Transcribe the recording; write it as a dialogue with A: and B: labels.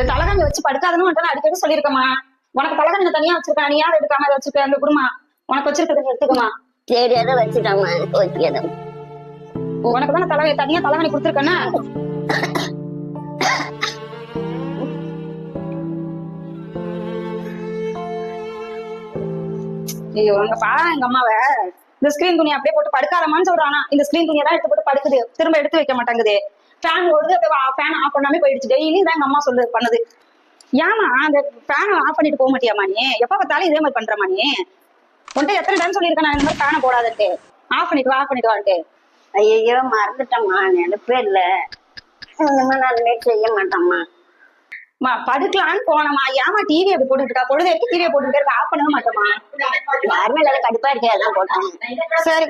A: வச்சு படுக்காதன்னு உன்ட்ட நான் அடிக்கடி சொல்லியிருக்கேம்மா. உனக்கு தலைகணங்க தனியா வச்சிருக்கா நீ யார் எடுக்காம அதை வச்சிருக்க? அந்த குடுமா உனக்கு வச்சிருக்கிறது எடுத்துக்கமா
B: சரி அதை வச்சுட்டாமா ஓகே
A: உனக்கு தானே தலைவை தனியா தலைவணி கொடுத்துருக்கேன்னா? ஐயோ அங்க பாரு எங்க அம்மாவை. இந்த ஸ்கிரீன் துணி அப்படியே போட்டு படுக்காதமான்னு சொல்றானா. இந்த ஸ்கிரீன் துணியை தான் எடுத்து போட்டு படுக்குது. திரும்ப எடுத்து வைக்க மாட்டேங்குது. ஃபேன் ஓடுது அப்படியே ஃபேன் ஆஃப் பண்ணாமே போயிடுச்சு. டெய்லி தான் எங்க அம்மா சொல்லு பண்ணுது. ஏமா அந்த ஃபேனை ஆஃப் பண்ணிட்டு போக மாட்டியாமா நீ? எப்ப பார்த்தாலும் இதே மாதிரி பண்றமா நீ? உன்ட்ட எத்தனை டைம் சொல்லியிருக்கேன் நான் இந்த மாதிரி ஃபேனை போடாதன்ட்டு. ஆஃப் பண்ணிட்டு ஆஃப் பண்ணிட்டு வான்ட்டு.
B: ஐயோ மறந்துட்டம்மா நினைப்பே இல்லை. இந்த மாதிரி நான் லேட் செய்ய மாட்டேம்மா.
A: மா படுக்கலான்னு போனமா ஏமா டிவி அப்படி போட்டுட்டு இருக்கா பொழுது வரைக்கும் டிவியை போட்டுட்டு இருக்கா ஆஃப் பண்ணவே மாட்டோமா
B: யாருமே இல்லாத கடுப்பா இருக்கே அதான் போட்டேன்.
A: சரி